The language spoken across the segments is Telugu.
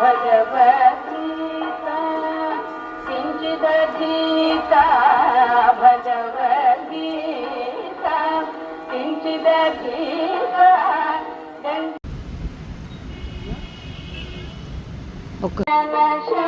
भगवद्गीता किञ्चिदधीता भगवद्गीता किञ्चिदधीता Okay.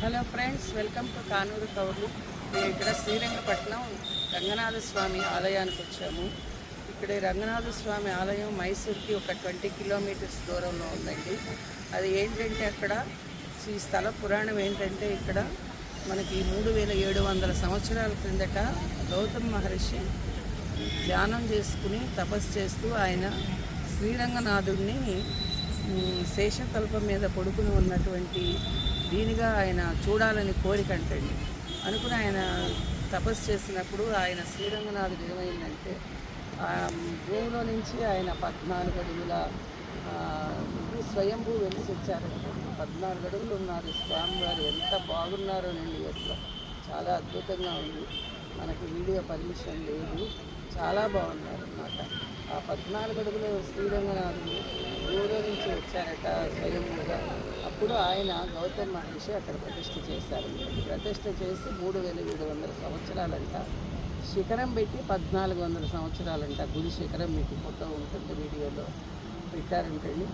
Hello friends welcome to Kanuru కౌర్లు మేము ఇక్కడ శ్రీరంగపట్నం రంగనాథ స్వామి ఆలయానికి వచ్చాము. ఇక్కడ రంగనాథ స్వామి ఆలయం మైసూర్కి ఒక ట్వంటీ కిలోమీటర్స్ దూరంలో ఉందండి. అది ఏంటంటే అక్కడ ఈ స్థల పురాణం ఏంటంటే ఇక్కడ మనకి మూడు వేల ఏడు వందల సంవత్సరాల క్రిందట గౌతమ్ మహర్షి ధ్యానం చేసుకుని తపస్సు చేస్తూ ఆయన శ్రీరంగనాథుడిని ఉమ్, మీద పడుకుని ఉన్నటువంటి దీనిగా ఆయన చూడాలని కోరిక అంటండి. అనుకుని ఆయన తపస్సు చేసినప్పుడు ఆయన శ్రీరంగనాథుడు ఏమైందంటే ఆ భూమిలో నుంచి ఆయన పద్నాలుగు అడుగుల స్వయంభూ వెలిసి వచ్చారండి పద్నాలుగు అడుగులు ఉన్నారు. స్వామివారు ఎంత బాగున్నారోనండి ఎట్లా? చాలా అద్భుతంగా ఉంది. మనకి వీడియో పర్మిషన్ లేదు. చాలా బాగున్నారు అన్నమాట ఆ పద్నాలుగు అడుగులు శ్రీరంగనాథుడు ఊరో నుంచి వచ్చారట స్వయంగా. అప్పుడు ఆయన గౌతమ్ మహర్షి అక్కడ ప్రతిష్ఠ చేశారు. ప్రతిష్ఠ చేసి మూడు వేల ఏడు వందల సంవత్సరాలంట. శిఖరం పెట్టి పద్నాలుగు వందల సంవత్సరాలంట. గుడి శిఖరం మీకు ఫోటో ఉంటుంది వీడియోలో. పెట్టారంటండి.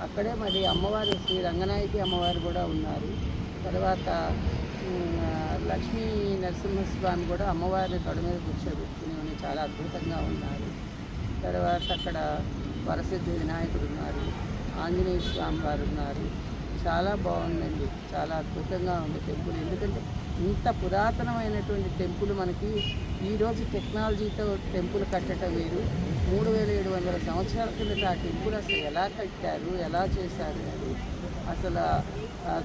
అక్కడే మరి అమ్మవారు శ్రీ రంగనాయకి అమ్మవారు కూడా ఉన్నారు. తర్వాత లక్ష్మీ నరసింహస్వామి కూడా అమ్మవారిని తొడ మీద కూర్చోబెట్టుకుని ఉన్నాయి చాలా అద్భుతంగా ఉన్నారు. తర్వాత అక్కడ వరసిద్ధి వినాయకుడు ఉన్నారు ఆంజనేయ స్వామి వారు ఉన్నారు. చాలా బాగుందండి. చాలా అద్భుతంగా ఉంది టెంపుల్. ఎందుకంటే ఇంత పురాతనమైనటువంటి టెంపుల్ మనకి ఈరోజు టెక్నాలజీతో టెంపుల్ కట్టడం వేరు. మూడు వేల ఏడు వందల సంవత్సరాల కిందట ఆ టెంపుల్ అసలు ఎలా కట్టారు ఎలా చేశారు అది అసలు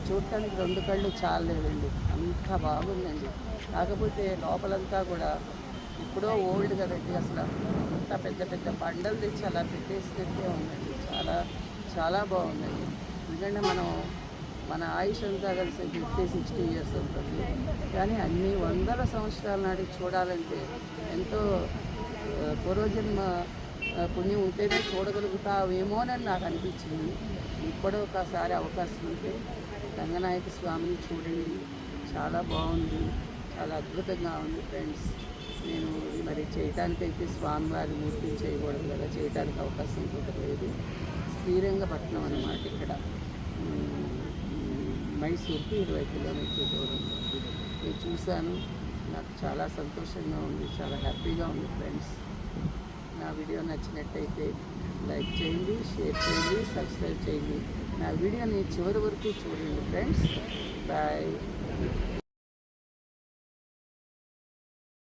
చూడటానికి రెండు కళ్ళు చాలేదండి. అంత బాగుందండి. కాకపోతే లోపలంతా కూడా ఎప్పుడో ఓల్డ్ కదండి అసలు అంత పెద్ద పెద్ద బండలు తెచ్చి అలా పెట్టేసినట్టే ఉందండి. చాలా చాలా బాగుందండి. ఎందుకంటే మనం మన ఆయుష్ అంతా కలిసి ఫిఫ్టీ సిక్స్టీ ఇయర్స్ ఉంటుంది. కానీ అన్ని వందల సంవత్సరాల నాటికి చూడాలంటే ఎంతో పూర్వజన్మ పుణ్యం ఉంటేనే చూడగలుగుతావేమోనని నాకు అనిపించింది. ఇప్పుడు ఒకసారి అవకాశం ఉంటే రంగనాయక స్వామిని చూడండి. చాలా బాగుంది. చాలా అద్భుతంగా ఉంది ఫ్రెండ్స్. నేను మరి చేయటానికైతే స్వామివారి మూర్తిని చేయకూడదు కదా. చేయడానికి అవకాశం కూడా లేదు. శ్రీరంగపట్నం అన్నమాట ఇక్కడ. మైసూర్కి ఇరవై కిలోమీటర్ల దూరం. నేను చూశాను. నాకు చాలా సంతోషంగా ఉంది. చాలా హ్యాపీగా ఉంది ఫ్రెండ్స్. నా వీడియో నచ్చినట్టయితే లైక్ చేయండి షేర్ చేయండి సబ్స్క్రైబ్ చేయండి. నా వీడియోని చివరి వరకు చూడండి ఫ్రెండ్స్. బాయ్.